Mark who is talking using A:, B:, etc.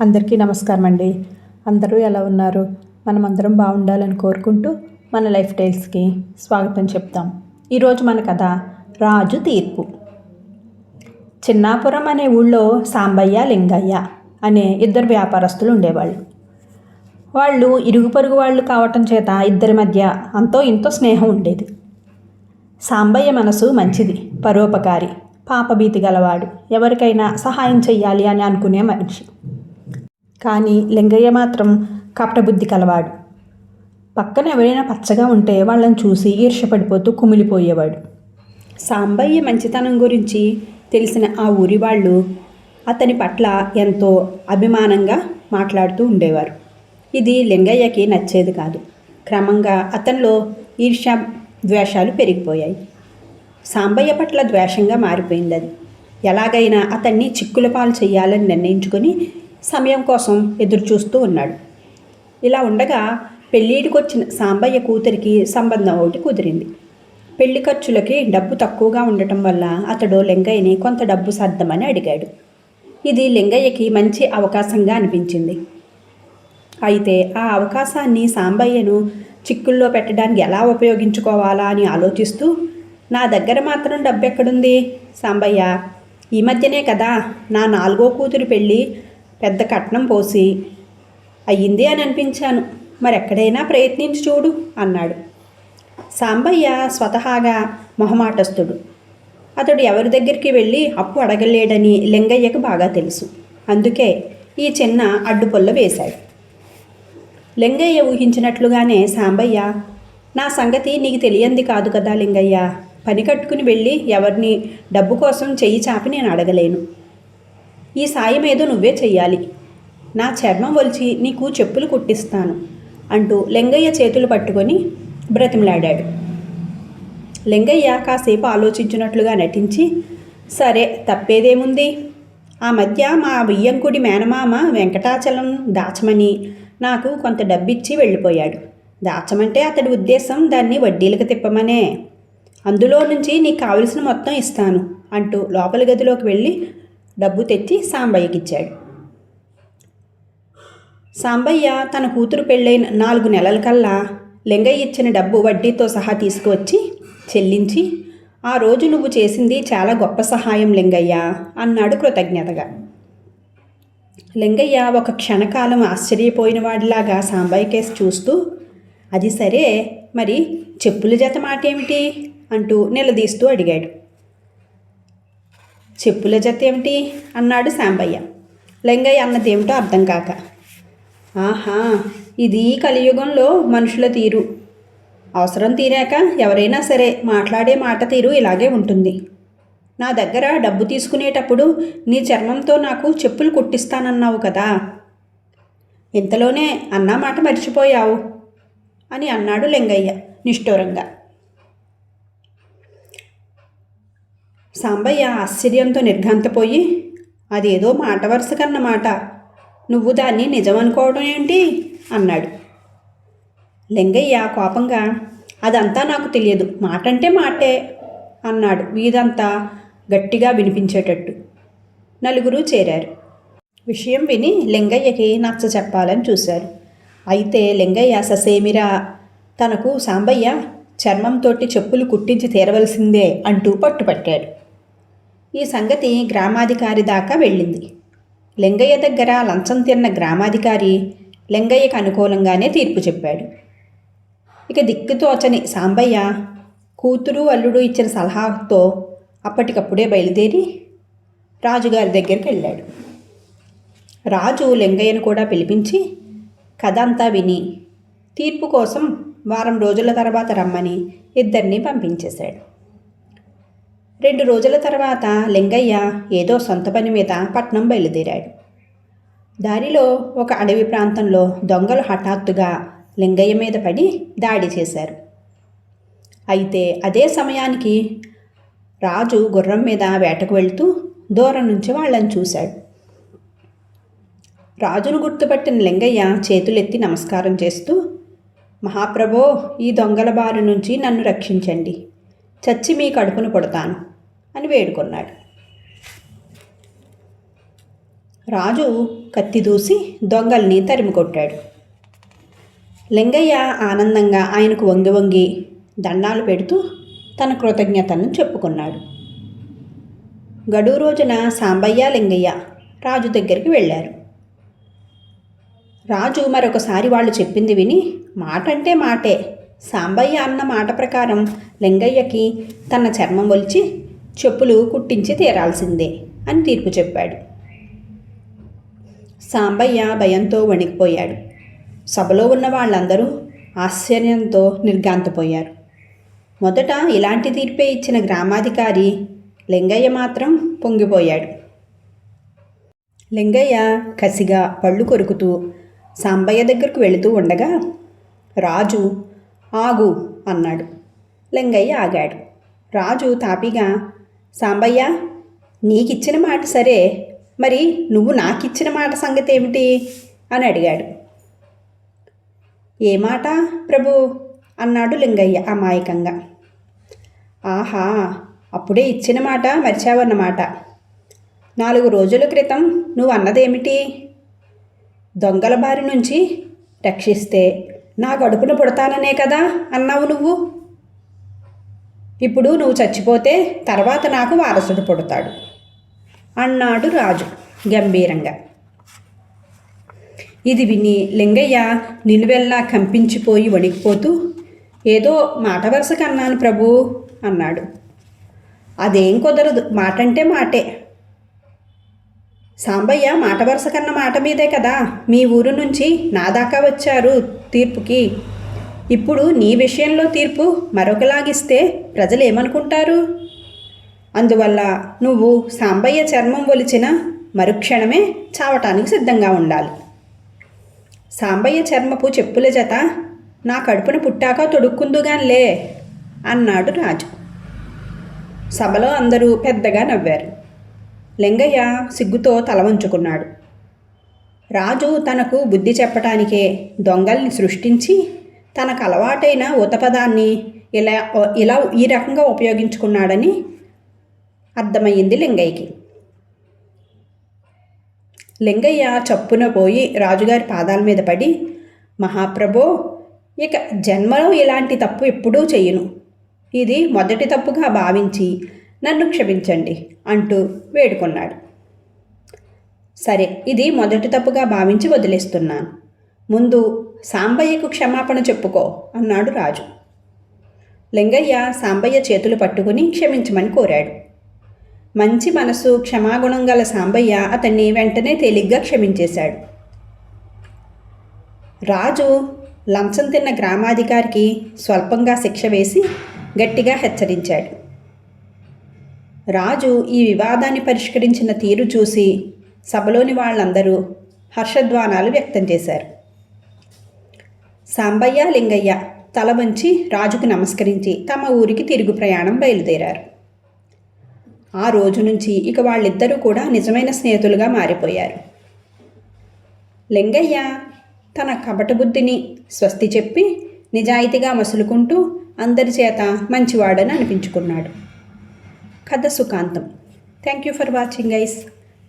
A: అందరికీ నమస్కారం అండి అందరూ ఎలా ఉన్నారు? మనం అందరం బాగుండాలని కోరుకుంటూ మన లైఫ్ స్టైల్స్కి స్వాగతం చెప్తాం. ఈరోజు మన కథ రాజు తీర్పు. చిన్నాపురం అనే ఊళ్ళో సాంబయ్య లింగయ్య అనే ఇద్దరు వ్యాపారస్తులు ఉండేవాళ్ళు. వాళ్ళు ఇరుగు పొరుగు వాళ్ళు కావటం చేత ఇద్దరి మధ్య అంతో ఇంతో స్నేహం ఉండేది. సాంబయ్య మనసు మంచిది పరోపకారి పాపభీతి గలవాడు ఎవరికైనా సహాయం చెయ్యాలి అని అనుకునే మనిషి. కానీ లింగయ్య మాత్రం కపటబుద్ధి కలవాడు. పక్కన ఎవరైనా పచ్చగా ఉంటే వాళ్ళని చూసి ఈర్షపడిపోతూ కుమిలిపోయేవాడు. సాంబయ్య మంచితనం గురించి తెలిసిన ఆ ఊరి వాళ్ళు అతని పట్ల ఎంతో అభిమానంగా మాట్లాడుతూ ఉండేవారు. ఇది లింగయ్యకి నచ్చేది కాదు. క్రమంగా అతనిలో ఈర్ష్య ద్వేషాలు పెరిగిపోయాయి. సాంబయ్య పట్ల ద్వేషంగా మారిపోయింది అది. ఎలాగైనా అతన్ని చిక్కుల పాలు చేయాలని నిర్ణయించుకొని సమయం కోసం ఎదురు చూస్తూ ఉన్నాడు. ఇలా ఉండగా పెళ్ళిడికి వచ్చిన సాంబయ్య కూతురికి సంబంధం ఒకటి కుదిరింది. పెళ్ళి ఖర్చులకి డబ్బు తక్కువగా ఉండటం వల్ల అతడు లింగయ్యని కొంత డబ్బు సర్దమని అడిగాడు. ఇది లింగయ్యకి మంచి అవకాశంగా అనిపించింది. అయితే ఆ అవకాశాన్ని సాంబయ్యను చిక్కుల్లో పెట్టడానికి ఎలా ఉపయోగించుకోవాలా అని ఆలోచిస్తూ నా దగ్గర మాత్రం డబ్బు ఎక్కడుంది సాంబయ్య ఈ మధ్యనే కదా నా నాలుగో కూతురు పెళ్ళి పెద్ద కట్నం పోసి అయ్యింది అని అనిపించాను. మరెక్కడైనా ప్రయత్నించి చూడు అన్నాడు. సాంబయ్య స్వతహాగా మొహమాటస్తుడు అతడు ఎవరి దగ్గరికి వెళ్ళి అప్పు అడగలేడని లింగయ్యకు బాగా తెలుసు. అందుకే ఈ చిన్న అడ్డుపొల్ల వేశాడు. లింగయ్య ఊహించినట్లుగానే సాంబయ్య నా సంగతి నీకు తెలియంది కాదు కదా లింగయ్య. పని కట్టుకుని వెళ్ళి ఎవరిని డబ్బు కోసం చెయ్యి చాపి నేను అడగలేను. ఈ సాయం ఏదో నువ్వే చెయ్యాలి. నా చర్మం ఒలిచి నీకు చెప్పులు కుట్టిస్తాను అంటూ లింగయ్య చేతులు పట్టుకొని బ్రతిమలాడాడు. లింగయ్య కాసేపు ఆలోచించినట్లుగా నటించి సరే తప్పేదేముంది? ఆ మధ్య మా బియ్యంకుడి మేనమామ వెంకటాచలం దాచమని నాకు కొంత డబ్బిచ్చి వెళ్ళిపోయాడు. దాచమంటే అతడి ఉద్దేశం దాన్ని వడ్డీలకు తిప్పమనే. అందులో నుంచి నీకు కావలసిన మొత్తం ఇస్తాను అంటూ లోపల గదిలోకి వెళ్ళి డబ్బు తెచ్చి సాంబయ్యకిచ్చాడు సాంబయ్య తన కూతురు పెళ్ళైన నాలుగు నెలల కల్లా లింగయ్య ఇచ్చిన డబ్బు వడ్డీతో సహా తీసుకువచ్చి చెల్లించి ఆ రోజు నువ్వు చేసింది చాలా గొప్ప సహాయం లింగయ్య అన్నాడు కృతజ్ఞతగా. లింగయ్య ఒక క్షణకాలం ఆశ్చర్యపోయిన వాడిలాగా సాంబయ్య కేసు చూస్తూ అది సరే మరి చెప్పుల జత మాట ఏమిటి అంటూ నిలదీస్తూ అడిగాడు. చెప్పుల జత ఏమిటి? అన్నాడు సాంబయ్య. లింగయ్య అన్నదేమిటో అర్థం కాక. ఆహా ఇది కలియుగంలో మనుషుల తీరు. అవసరం తీరాక ఎవరైనా సరే మాట్లాడే మాట తీరు ఇలాగే ఉంటుంది. నా దగ్గర డబ్బు తీసుకునేటప్పుడు నీ చర్మంతో నాకు చెప్పులు కుట్టిస్తానన్నావు కదా. ఇంతలోనే అన్నా మాట మర్చిపోయావు అని అన్నాడు లింగయ్య నిష్ఠూరంగా. సాంబయ్య ఆశ్చర్యంతో నిర్ఘాంతపోయి అదేదో మాట వరుస కన్నమాట నువ్వు దాన్ని నిజమనుకోవడం ఏంటి? అన్నాడు. లింగయ్య కోపంగా అదంతా నాకు తెలియదు. మాట అంటే మాటే అన్నాడు వీధంతా గట్టిగా వినిపించేటట్టు. నలుగురు చేరారు. విషయం విని లింగయ్యకి నచ్చ చెప్పాలని చూశారు. అయితే లింగయ్య ససేమిరా తనకు సాంబయ్య చర్మంతోటి చెప్పులు కుట్టించి తీరవలసిందే అంటూ పట్టుపట్టాడు. ఈ సంగతి గ్రామాధికారి దాకా వెళ్ళింది. లింగయ్య దగ్గర లంచం తిన్న గ్రామాధికారి లింగయ్యకు అనుకూలంగానే తీర్పు చెప్పాడు. ఇక దిక్కుతోచని సాంబయ్య కూతురు అల్లుడు ఇచ్చిన సలహాతో అప్పటికప్పుడే బయలుదేరి రాజుగారి దగ్గరికి వెళ్ళాడు. రాజు లింగయ్యను కూడా పిలిపించి కథ అంతా విని తీర్పు కోసం వారం రోజుల తర్వాత రమ్మని ఇద్దరిని పంపించేశాడు. రెండు రోజుల తర్వాత లింగయ్య ఏదో సొంత పని మీద పట్నం బయలుదేరాడు. దారిలో ఒక అడవి ప్రాంతంలో దొంగలు హఠాత్తుగా లింగయ్య మీద పడి దాడి చేశారు. అయితే అదే సమయానికి రాజు గుర్రం మీద వేటకు వెళ్తూ దూరం నుంచి వాళ్ళని చూశాడు. రాజును గుర్తుపట్టిన లింగయ్య చేతులెత్తి నమస్కారం చేస్తూ మహాప్రభో ఈ దొంగల బారి నుంచి నన్ను రక్షించండి. చచ్చి మీ కడుపును కొడతాను అని వేడుకున్నాడు. రాజు కత్తి దూసి దొంగల్ని తరిమి కొట్టాడు. లింగయ్య ఆనందంగా ఆయనకు వంగి వంగి దండాలు పెడుతూ తన కృతజ్ఞతను చెప్పుకున్నాడు. గడువు రోజున సాంబయ్య లింగయ్య రాజు దగ్గరికి వెళ్ళారు. రాజు మరొకసారి వాళ్ళు చెప్పింది విని మాట అంటే మాటే సాంబయ్య అన్న మాట ప్రకారం లింగయ్యకి తన చర్మం ఒలిచి చెప్పులు కుట్టించి తీరాల్సిందే అని తీర్పు చెప్పాడు. సాంబయ్య భయంతో వణికిపోయాడు. సభలో ఉన్న వాళ్ళందరూ ఆశ్చర్యంతో నిర్గాంతపోయారు మొదట ఇలాంటి తీర్పే ఇచ్చిన గ్రామాధికారి లింగయ్య మాత్రం పొంగిపోయాడు. లింగయ్య కసిగా పళ్ళు కొరుకుతూ సాంబయ్య దగ్గరకు వెళుతూ ఉండగా రాజు ఆగు అన్నాడు. లింగయ్య ఆగాడు. రాజు తాపిగా సాంబయ్య నీకిచ్చిన మాట సరే మరి నువ్వు నాకిచ్చిన మాట సంగతి ఏమిటి అని అడిగాడు. ఏ మాట ప్రభు? అన్నాడు లింగయ్య అమాయకంగా. ఆహా అప్పుడే ఇచ్చిన మాట మర్చావన్నమాట. నాలుగు రోజుల క్రితం నువ్వు అన్నదేమిటి దొంగల బారి నుంచి రక్షిస్తే నా గడుపున పుడతాననే కదా అన్నావు నువ్వు? ఇప్పుడు నువ్వు చచ్చిపోతే తర్వాత నాకు వారసుడు పుడతాడు అన్నాడు రాజు గంభీరంగా. ఇది విని లింగయ్య నిలువెల్లా కంపించిపోయి వణికిపోతూ ఏదో మాట వరుస కన్నాను ప్రభు అన్నాడు. అదేం కుదరదు మాట అంటే మాటే. సాంబయ్య మాట వరుస కన్న మాట మీదే కదా మీ ఊరు నుంచి నా దాకా వచ్చారు. తీర్పుకి. ఇప్పుడు నీ విషయంలో తీర్పు మరొకలాగిస్తే ప్రజలు ఏమనుకుంటారు అందువల్ల నువ్వు సాంబయ్య చర్మం ఒలిచిన మరుక్షణమే చావటానికి సిద్ధంగా ఉండాలి. సాంబయ్య చర్మపు చెప్పుల జత నా కడుపున పుట్టాక తొడుక్కుందుగాన్లే అన్నాడు రాజు. సభలో అందరూ పెద్దగా నవ్వారు. లింగయ్య సిగ్గుతో తల వంచుకున్నాడు. రాజు తనకు బుద్ధి చెప్పటానికే దొంగల్ని సృష్టించి తనకు అలవాటైన ఉతపదాన్ని ఇలా ఇలా ఈ రకంగా ఉపయోగించుకున్నాడని అర్థమయ్యింది లింగయ్యకి. లింగయ్య చప్పున పోయి రాజుగారి పాదాల మీద పడి మహాప్రభో ఇక జన్మలో ఇలాంటి తప్పు ఎప్పుడూ చెయ్యను. ఇది మొదటి తప్పుగా భావించి నన్ను క్షమించండి అంటూ వేడుకున్నాడు. సరే ఇది మొదటి తప్పుగా భావించి వదిలేస్తున్నాను. ముందు సాంబయ్యకు క్షమాపణ చెప్పుకో అన్నాడు రాజు. లింగయ్య సాంబయ్య చేతులు పట్టుకుని క్షమించమని కోరాడు. మంచి మనసు క్షమాగుణం గల సాంబయ్య అతన్ని వెంటనే తేలిగ్గా క్షమించేశాడు. రాజు లంచం తిన్న గ్రామాధికారికి స్వల్పంగా శిక్ష వేసి గట్టిగా హెచ్చరించాడు. రాజు ఈ వివాదాన్ని పరిష్కరించిన తీరు చూసి సభలోని వాళ్ళందరూ హర్షధ్వానాలు వ్యక్తం చేశారు. సాంబయ్య లింగయ్య తల వంచి రాజుకు నమస్కరించి తమ ఊరికి తిరుగు ప్రయాణం బయలుదేరారు. ఆ రోజు నుంచి ఇక వాళ్ళిద్దరూ కూడా నిజమైన స్నేహితులుగా మారిపోయారు. లింగయ్య తన కపట బుద్ధిని స్వస్తి చెప్పి నిజాయితీగా మసులుకుంటూ అందరి చేత మంచివాడని అనిపించుకున్నాడు. కథ సుఖాంతం. Thank you for watching guys.